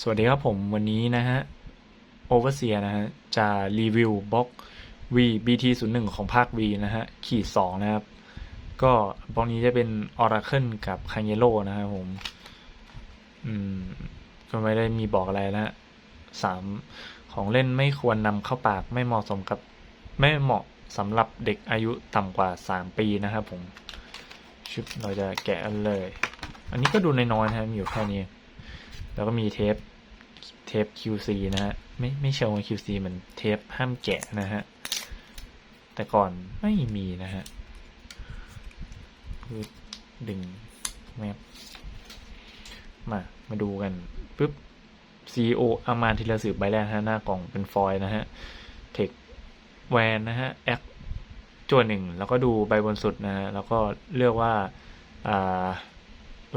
สวัสดีครับผมวันนี้นะฮะ Overseer นะฮะจะรีวิวบล็อก V BT 0 1 ของภาค V นะฮะขีด2นะครับ ก็บล็อกนี้จะเป็น Oracle กับ c a n y e l o นะครับผม อืม ก็ไม่ได้มีบอกอะไรนะฮะสามของเล่นไม่ควรนำเข้าปากไม่เหมาะสมกับ ไม่เหมาะสำหรับเด็กอายุต่ำกว่า 3 ปีนะครับผมชุบเราจะแกะเลย อันนี้ก็ดูน้อยๆนะครับมีอยู่แค่นี้ แล้วก็มีเทปเทป QC นะฮะ ไม่ไม่เชิงว่า QC เหมือนเทปห้ามแกะนะฮะ แต่ก่อนไม่มีนะฮะคือดึงแมปมา มาดูกันปุ๊บ CEO อามาทีละสืบใบแรกฮะ หน้ากล่องเป็นฟอยล์นะฮะ เทคแวนนะฮะ แอคจวหนึ่ง แล้วก็ดูใบบนสุดนะฮะ แล้วก็เลือกว่า อ่า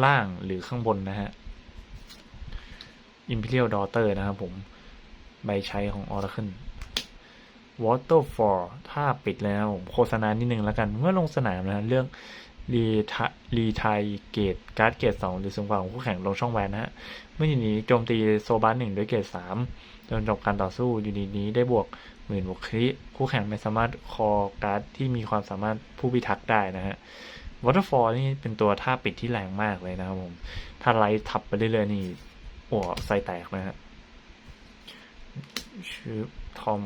ล่างหรือข้างบนนะฮะ Imperial Daughter นะครับผม ใบใช้ของ Oracle Waterfall ถ้าปิดแล้วผมโฆษณานิดนึงแล้วกัน เมื่อลงสนามนะเรื่องรีทรีไทเกตการ์ดเกตสองหรือสูงกว่าของคู่แข่งลงช่องแวนนะฮะเมื่อยูนี้โจมตีโซบาร์หนึ่งด้วยเกตสามจนจบการต่อสู้ยู่ดีนี้ได้บวกหมื่นบวกคริคู่แข่งไม่สามารถคอการ์ดที่มีความสามารถผู้พิทักษ์ได้นะฮะ Waterfall นี่เป็นตัวท่าปิดที่แรงมากเลยนะครับผม ถ้าไลท์ทับไปเรื่อยๆนี่ หัวไส้แตกนะฮะชื่อทอม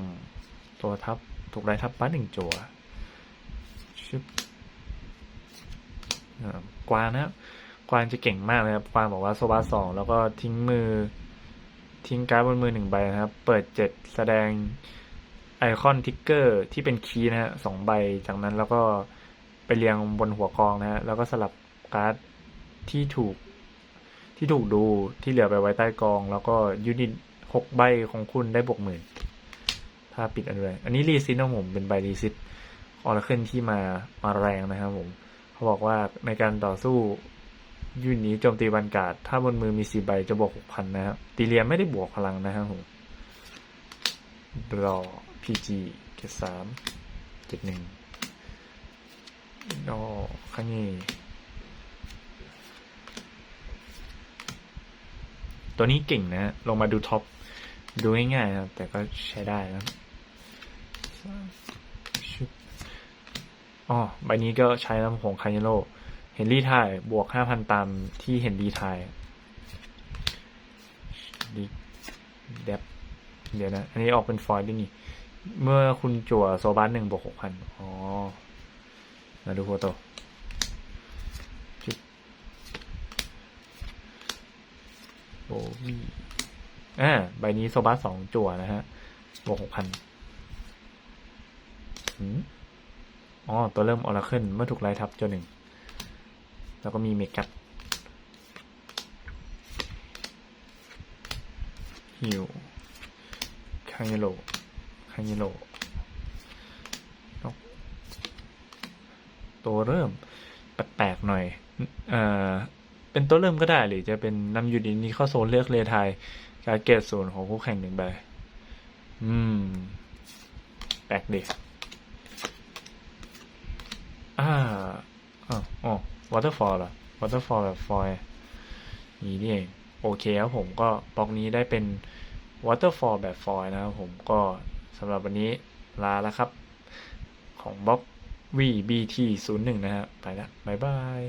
ตัวทับ ถูกไล่ทับป้าหนึ่งจัวชื่อกวางนะกวางจะเก่งมากเลยครับ กวางบอกว่าโซบาสองแล้วก็ทิ้งมือ ทิ้งการ์ดบนมือหนึ่งใบนะครับ เปิดเจ็ดแสดงไอคอนทิกเกอร์ที่เป็นคีย์นะฮะสองใบ จากนั้นแล้วก็ไปเรียงบนหัวกองนะฮะ แล้วก็สลับการ์ดที่ถูก ที่ถูกดูที่เหลือไปไว้ใต้กอง แล้วก็ยูนิตหกใบของคุณได้บวกหมื่นถ้าปิดอันเลยอันนี้รีซิตนะผมเป็นใบรีซิตออร์เคิลที่มามาแรงนะครับผม เขาบอกว่าในการต่อสู้ยูนิตนี้โจมตีบันกาดถ้าบนมือมีสี่ใบจะบวกหกพันนะครับตีเรียไม่ได้บวกพลังนะครับผมรอพีจีเกตสามเจ็ดหนึ่งดอข้างนี้ ตัวนี้เก่งนะลงมาดูท็อป ดูง่ายๆนะแต่ก็ใช้ได้นะอ๋อใบนี้ก็ใช้ลำโพงคาเนโลเห็นรี่ทายบวกห้าพันตามที่เห็นรีทายดีเดบเดี๋ยวนะ อันนี้ออกเป็นฟอยล์ด้วยนี่ เมื่อคุณจั่วโซบัสหนึ่งบวกหกพันอ๋อ มาดูโฟโต้ โบวีอ่าใบนี้โซบัสสองจั่วนะฮะบวกหกพันอ๋อ ตัวเริ่มออร์เคิลเมื่อถูกไล่ทับจนหนึ่ง แล้วก็มีเมกัสฮิวคางเยโลคางเยโลตัวเริ่มแปลกๆหน่อย เอ่อ เป็นตัวเริ่มก็ได้หรือจะเป็นนำยูนิตนี้เข้าโซนเลือกเลไทยการเกตโซนของคู่แข่งหนึ่งใบ อืม แปลกด็อ่าอ๋อวอเตอร์ฟอลเหรอวอเตอร์ฟอลแบบฟอยนี่นี่เองโอเคครับผมก็บล็อกนี้ได้เป็นวอเตอร์ฟอลแบบฟอยนะครับผมก็สำหรับวันนี้ลาแล้วครับ ของบล็อก VBT 01 นะฮะไปและบ๊ายบาย